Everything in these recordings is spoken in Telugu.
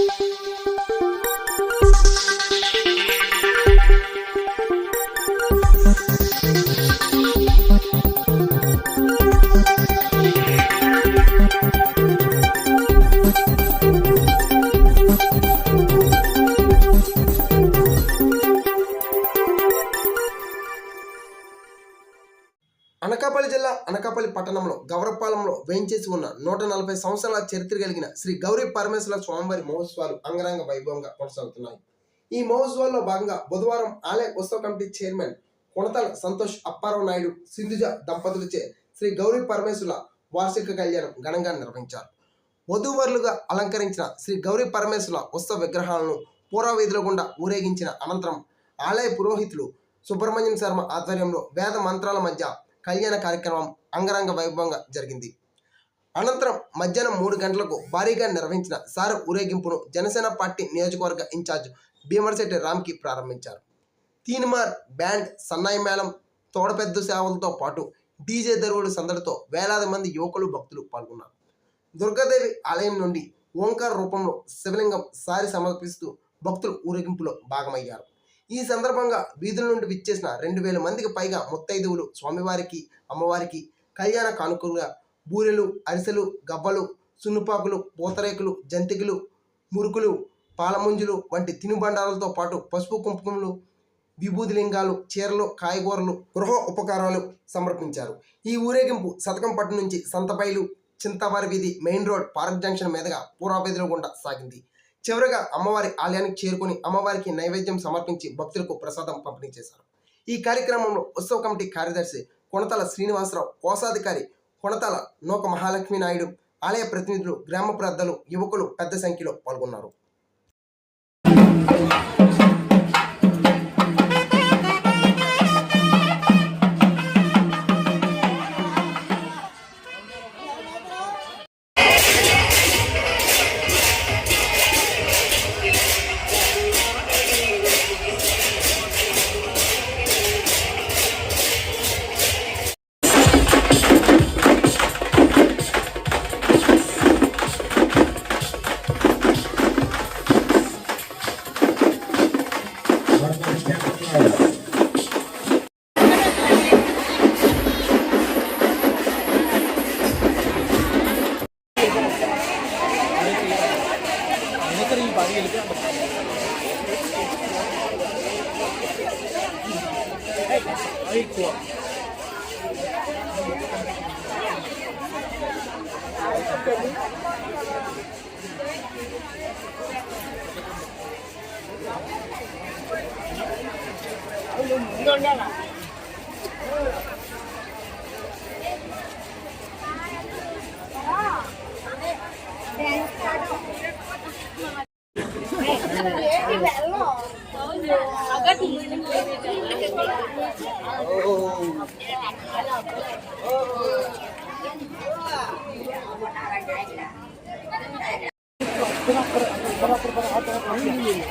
Música అనకాపల్లి జిల్లా అనకాపల్లి పట్టణంలో గౌరపాలెంలో వేయించేసి ఉన్న నూట నలభై సంవత్సరాల చరిత్ర కలిగిన శ్రీ గౌరీ పరమేశ్వర స్వామివారి మహోత్సవాలు అంగరంగ వైభవంగా కొనసాగుతున్నాయి. ఈ మహోత్సవాల్లో భాగంగా బుధవారం ఆలయ ఉత్సవ కమిటీ చైర్మన్ కొనతల సంతోష్ అప్పారావు నాయుడు సింధుజ దంపతులచే శ్రీ గౌరీ పరమేశ్వరుల వార్షిక కళ్యాణం ఘనంగా నిర్వహించారు. వధూవరులుగా అలంకరించిన శ్రీ గౌరీ పరమేశ్వరుల ఉత్సవ విగ్రహాలను పూర్వవీధుల గుండా ఊరేగించిన అనంతరం ఆలయ పురోహితులు సుబ్రహ్మణ్యం శర్మ ఆధ్వర్యంలో వేద మంత్రాల మధ్య కళ్యాణ కార్యక్రమం అంగరంగ వైభవంగా జరిగింది. అనంతరం మధ్యాహ్నం మూడు గంటలకు భారీగా నిర్వహించిన సార్ ఊరేగింపును జనసేన పార్టీ నియోజకవర్గ ఇన్ఛార్జ్ భీమర్శెట్టి రామ్కి ప్రారంభించారు. తీన్మార్ బ్యాండ్ సన్నాయి మేళం తోడపెద్ద సేవలతో పాటు డీజే దరువుల సందడితో వేలాది మంది యువకులు భక్తులు పాల్గొన్నారు. దుర్గాదేవి ఆలయం నుండి ఓంకార రూపంలో శివలింగం సారి సమర్పిస్తూ భక్తులు ఊరేగింపులో భాగమయ్యారు. ఈ సందర్భంగా వీధుల నుండి విచ్చేసిన రెండు వేల మందికి పైగా ముత్తైదువులు స్వామివారికి అమ్మవారికి కళ్యాణ కానుకలుగా బూరెలు అరిసెలు గబ్బలు సున్నుపాకులు పూతరేకులు జంతికలు మురుకులు పాలముంజులు వంటి తినుబండారాలతో పాటు పసుపు కుంకుమలు విభూది లింగాలు చీరలు కాయగూరలు గృహ ఉపకారాలు సమర్పించారు. ఈ ఊరేగింపు శతకంపట్టు నుంచి సంతపైలు చింతవారి వీధి మెయిన్ రోడ్ పార్క్ జంక్షన్ మీదుగా పూర్వవీధుల గుండా సాగింది. చివరగా అమ్మవారి ఆలయానికి చేరుకొని అమ్మవారికి నైవేద్యం సమర్పించి భక్తులకు ప్రసాదం పంపిణీ చేశారు. ఈ కార్యక్రమంలో ఉత్సవ కమిటీ కార్యదర్శి కొనతల శ్రీనివాసరావు కోశాధికారి కొనతల నూక మహాలక్ష్మి నాయుడు ఆలయ ప్రతినిధులు గ్రామ పెద్దలు యువకులు పెద్ద సంఖ్యలో పాల్గొన్నారు. പച്ചക്കറിയും പണിയെടുക്കാൻ പറ്റും ముందుండాలా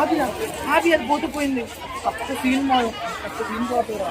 ఆపి ఆపి అది పోతే పోయింది. కొత్త సీన్ మా కొత్త సీన్ పోతుందా